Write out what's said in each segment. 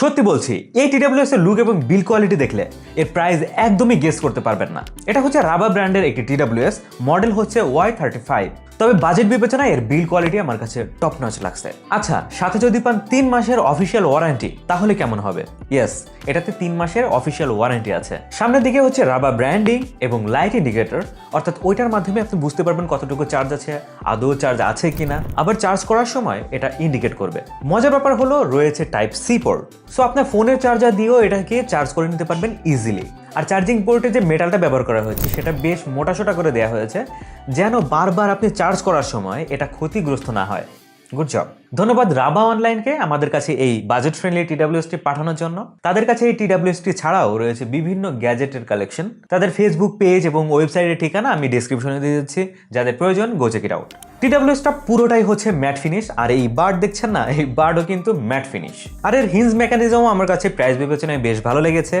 সত্যি বলছি, এই টিডাব্লিউএস এর লুক এবং বিল কোয়ালিটি দেখলে এর প্রাইস একদমই গেস করতে পারবেন না। এটা হচ্ছে রাবা ব্র্যান্ডের একটি টিডাব্লিউএস মডেল হচ্ছে ওয়াই থার্টি ফাইভ তবে বাজেট বিবেচনায় এর বিল কোয়ালিটি আমার কাছে টপ নচ লাগছে। আচ্ছা সাথে যদি পান তিন মাসের অফিসিয়াল ওয়ারেন্টি তাহলে কেমন হবে? ইয়েস এটাতে তিন মাসের অফিসিয়াল ওয়ারেন্টি আছে। সামনের দিকে হচ্ছে রাবার ব্র্যান্ডিং এবং লাইট ইন্ডিকেটর অর্থাৎ ওইটার মাধ্যমে আপনি বুঝতে পারবেন কতটুকু চার্জ আছে, আদৌ চার্জ আছে কিনা। আবার চার্জ করার সময় এটা ইন্ডিকেট করবে। মজার ব্যাপার হলো রয়েছে টাইপ সি পোর্ট সো আপনার ফোনের চার্জার দিয়েও এটাকে চার্জ করে নিতে পারবেন ইজিলি আর চার্জিং পোর্টে যে মেটালটা ব্যবহার করা হয়েছে, সেটা বেশ মোটাসোটা করে দেওয়া হয়েছে, যেন বারবার আপনি চার্জ করার সময় এটা ক্ষতিগ্রস্ত না হয়। গুড জব ধন্যবাদ রাবা অনলাইনকে আমাদের কাছে এই বাজেট ফ্রেন্ডলি টিডাব্লিউএসটি পাঠানোর জন্য। তাদের কাছে এই টিডাব্লিউএসটি ছাড়াও রয়েছে বিভিন্ন গ্যাজেটের কালেকশন তাদের ফেসবুক পেজ এবং ওয়েবসাইটের ঠিকানা আমি ডিসক্রিপশনে দিয়ে দিচ্ছি। যাদের প্রয়োজন গো চেক ইট আউট টিডাব্লিউএসটা পুরোটাই হচ্ছে ম্যাট ফিনিশ আর এই বার্ড দেখছেন না, এই বার্ডও কিন্তু ম্যাট ফিনিশ আর এর হিঞ্জ মেকানিজমও আমার কাছে প্রাইস বিবেচনায় বেশ ভালো লেগেছে।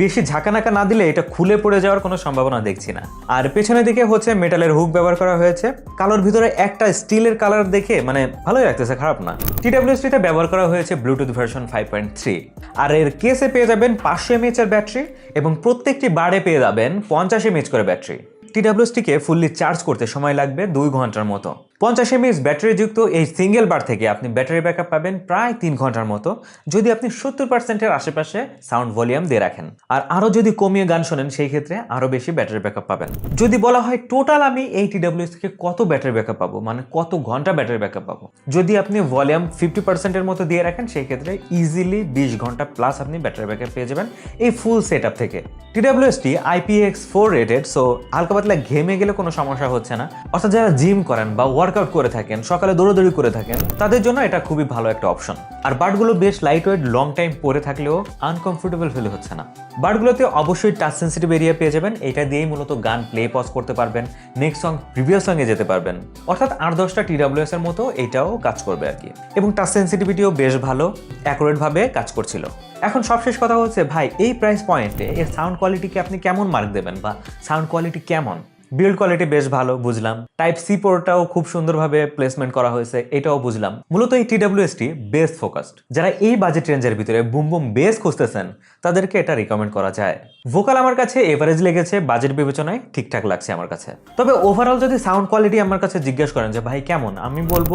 বেশি ঝাঁকানাকা না দিলে এটা খুলে পড়ে যাওয়ার কোনো সম্ভাবনা দেখছি না। আর পেছনের দিকে হচ্ছে মেটালের হুক ব্যবহার করা হয়েছে। কালোর ভিতরে একটা স্টিলের কালার দেখে মানে ভালোই লাগতেছে, খারাপ না। টিডাব্লিউএসটিতে ব্যবহার করা হয়েছে Bluetooth version five point three আর এর কেসে পেয়ে যাবেন পাঁচশো এমএইচ এর ব্যাটারি এবং প্রত্যেকটি বারে পেয়ে যাবেন পঞ্চাশ এমএইচ করে ব্যাটারি টিডাব্লিউএসটিকে ফুললি চার্জ করতে সময় লাগবে দুই ঘণ্টার মতো। পঞ্চাশ এমএইচ ব্যাটারিযুক্ত এই সিঙ্গেল বার থেকে আপনি ব্যাটারি ব্যাকআপ পাবেন প্রায় তিন ঘণ্টার মতো, যদি আপনি সত্তর পার্সেন্টের আশেপাশে সাউন্ড ভলিউম দিয়ে রাখেন। আর আরও যদি কমিয়ে গান শোনেন, সেই ক্ষেত্রে আরও বেশি ব্যাটারি ব্যাকআপ পাবেন। যদি বলা হয় টোটাল আমি এই টিডাব্লিউএস থেকে কত ব্যাটারি ব্যাকআপ পাবো মানে কত ঘণ্টা ব্যাটারি ব্যাকআপ পাবো? যদি আপনি ভলিউম ফিফটি পার্সেন্টের মতো দিয়ে রাখেন, সেই ক্ষেত্রে ইজিলি বিশ ঘণ্টা প্লাস আপনি ব্যাটারি ব্যাকআপ পেয়ে যাবেন এই ফুল সেট আপ থেকে টিডাব্লিউএসটি আইপিএক্স ফোর রেটেড সো হালকা পাতলা ঘেমে গেলে কোনো সমস্যা হচ্ছে না। অর্থাৎ যারা জিম করেন বা ওয়ার্কআউট করে থাকেন, সকালে দৌড়াদৌড়ি করে থাকেন, তাদের জন্য এটা খুবই ভালো একটা অপশন আর বার্ডগুলো বেশ লাইট ওয়েট লং টাইম পরে থাকলেও আনকমফোর্টেবল ফিল হচ্ছে না। বার্ডগুলোতে অবশ্যই টাচ সেন্সিটিভ এরিয়া পেয়ে যাবেন, এটা দিয়েই মূলত গান প্লে পজ করতে পারবেন নেক্সট সং প্রিভিয়াস সঙ্গে যেতে পারবেন। অর্থাৎ আট দশটা টিডাব্লিউএস এর মতো এটাও কাজ করবে আর কি। এবং টাচ সেন্সিটিভিটিও বেশ ভালো অ্যাকুরেট ভাবে কাজ করছিল। এখন সবশেষ কথা হচ্ছে, ভাই, এই প্রাইস পয়েন্টে এর সাউন্ড কোয়ালিটিকে আপনি কেমন মার্ক দেবেন বা সাউন্ড কোয়ালিটি কেমন? বিল্ড কোয়ালিটি বেশ ভালো, বুঝলাম। টাইপ সি পোর্টটাও খুব সুন্দরভাবে প্লেসমেন্ট করা হয়েছে, এটাও বুঝলাম। মূলত এই টিডাব্লিউএসটি বেস ফোকাসড যারা এই বাজেট রেঞ্জের ভিতরে বুম বুম বেস খুঁজতেছেন, তাদেরকে এটা রিকমেন্ড করা যায়। ভোকাল আমার কাছে এভারেজ লেগেছে বাজেট বিবেচনায় ঠিকঠাক লাগছে আমার কাছে। তবে ওভারঅল যদি সাউন্ড কোয়ালিটি আমার কাছে জিজ্ঞেস করেন যে, ভাই, কেমন? আমি বলব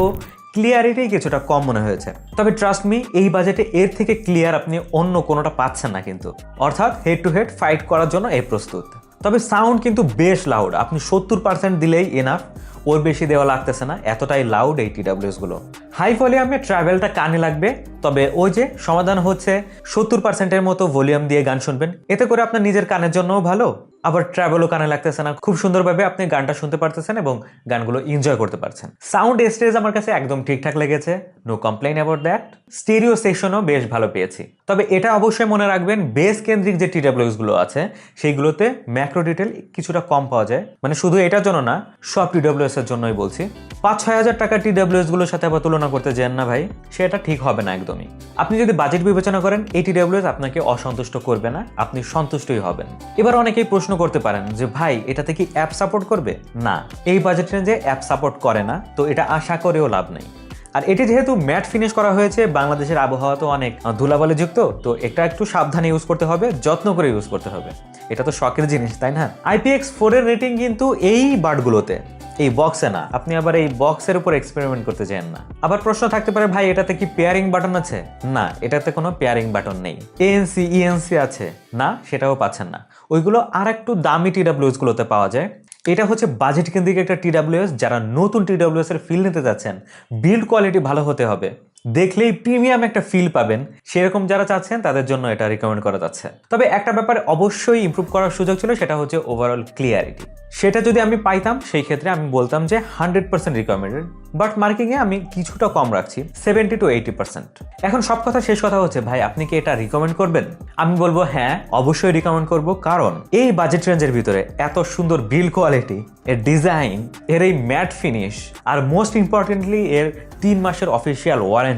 ক্লিয়ারিটি কিছুটা কম মনে হয়েছে। তবে ট্রাস্ট মি এই বাজেটে এর থেকে ক্লিয়ার আপনি অন্য কোনোটা পাচ্ছেন না কিন্তু। অর্থাৎ হেড টু হেড ফাইট করার জন্য এই প্রস্তুত। তবে সাউন্ড কিন্তু বেশ লাউড আপনি সত্তর পার্সেন্ট দিলেই এনাফ ওর বেশি দেওয়া লাগতেছে না, এতটাই লাউড এই টিডাব্লিউএসগুলো। হাই ভলিউমে ট্রাভেলটা কানে লাগবে, তবে ওই যে সমাধান হচ্ছে, সত্তর পার্সেন্টের মতো ভলিউম দিয়ে গান শুনবেন। এতে করে আপনার নিজের কানের জন্যও ভালো। আবার ট্রাভেলও কানে লাগতেছে না। খুব সুন্দরভাবে আপনি গানটা শুনতে পারতেছেন এবং গানগুলো এনজয় করতে পারছেন। সাউন্ড স্টেজ আমার কাছে একদম ঠিকঠাক লেগেছে। No complain about that stereo সেকশনও বেশ ভালো পেয়েছি। তবে এটা অবশ্যই মনে রাখবেন বেস কেন্দ্রিক যে টিডাব্লিউএসগুলো আছে, সেইগুলোতে ম্যাক্রো ডিটেল কিছুটা কম পাওয়া যায়। মানে শুধু এটার জন্য না, সব টিডাব্লিউএস এর জন্যই বলছি। পাঁচ ছয় হাজার টাকা টিডাব্লিউএসগুলোর সাথে আবার তুলনা করতে যান না ভাই, সেটা ঠিক হবে না একদমই। আপনি যদি বাজেট বিবেচনা করেন, এই টিডাব্লিউএস আপনাকে অসন্তুষ্ট করবে না, আপনি সন্তুষ্টই হবেন। এবার অনেকেই প্রশ্ন করতে পারেন যে, ভাই, এটাতে কি অ্যাপ সাপোর্ট করবে? না। এই বাজেট রেঞ্জে অ্যাপ সাপোর্ট করে না, তো এটা আশা করেও লাভ নেই। আর এটি যেহেতু ম্যাট ফিনিশ করা হয়েছে, বাংলাদেশের আবহাওয়া তো অনেক ধুলাবালি যুক্ত তো এটা একটু সাবধানে ইউজ করতে হবে, যত্ন করে ইউজ করতে হবে। এটা তো শখের জিনিস, তাই না? আইপিএক্স ফোরের রেটিং কিন্তু এই বার্ডগুলোতে এই বক্সে না। আপনি আবার এই বক্সের উপর এক্সপেরিমেন্ট করতে চান না। আবার প্রশ্ন থাকতে পারে, ভাই, এটাতে কি পেয়ারিং বাটন আছে? না, এটাতে কোনো পেয়ারিং বাটন নেই। এএনসি ইএনসি আছে। না, সেটাও পাচ্ছেন না। ওইগুলো আর একটু দামি টিডাব্লিউএস গুলোতে পাওয়া যায়। এটা হচ্ছে বাজেট কেন্দ্রিক একটা টিডাব্লিউএস যারা নতুন টিডাব্লিউএস এর ফিল নিতে যাচ্ছেন। বিল্ড কোয়ালিটি ভালো হতে হবে। দেখলেই প্রিমিয়াম একটা ফিল পাবেন। সেরকম যারা চাচ্ছেন, তাদের জন্য এটা রিকমেন্ড করা যাচ্ছে। তবে একটা ব্যাপারে অবশ্যই ইমপ্রুভ করার সুযোগ ছিল, সেটা হচ্ছে ওভারঅল ক্লিয়ারিটি সেটা যদি আমি পাইতাম, সেই ক্ষেত্রে আমি বলতাম যে হান্ড্রেড পার্সেন্ট রিকমেন্ডেড বাট মার্কিংয়ে আমি কিছুটা কম রাখছি সেভেন্টি টু এইটি পার্সেন্ট এখন সব কথা, শেষ কথা হচ্ছে, ভাই, আপনি কি এটা রিকমেন্ড করবেন? আমি বলব হ্যাঁ অবশ্যই রিকমেন্ড করব। কারণ এই বাজেট রেঞ্জের ভিতরে এত সুন্দর বিল কোয়ালিটি এর ডিজাইন এর এই ম্যাট ফিনিশ আর মোস্ট ইম্পর্টেন্টলি এর তিন মাসের অফিসিয়াল ওয়ারেন্টি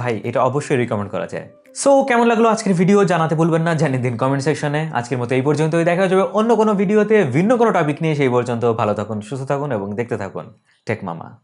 ভাই, এটা অবশ্যই রিকমেন্ড করা যায়। সো কেমন লাগল আজকের ভিডিও জানাতে বলবেন না, জানিয়ে দিন কমেন্ট সেকশনে আজকের মতো এই পর্যন্তই। দেখা যাবে অন্য কোনো ভিডিওতে ভিন্ন কোনো টপিক নিয়ে। সেই পর্যন্ত ভালো থাকুন, সুস্থ থাকুন এবং দেখতে থাকুন টেক মামা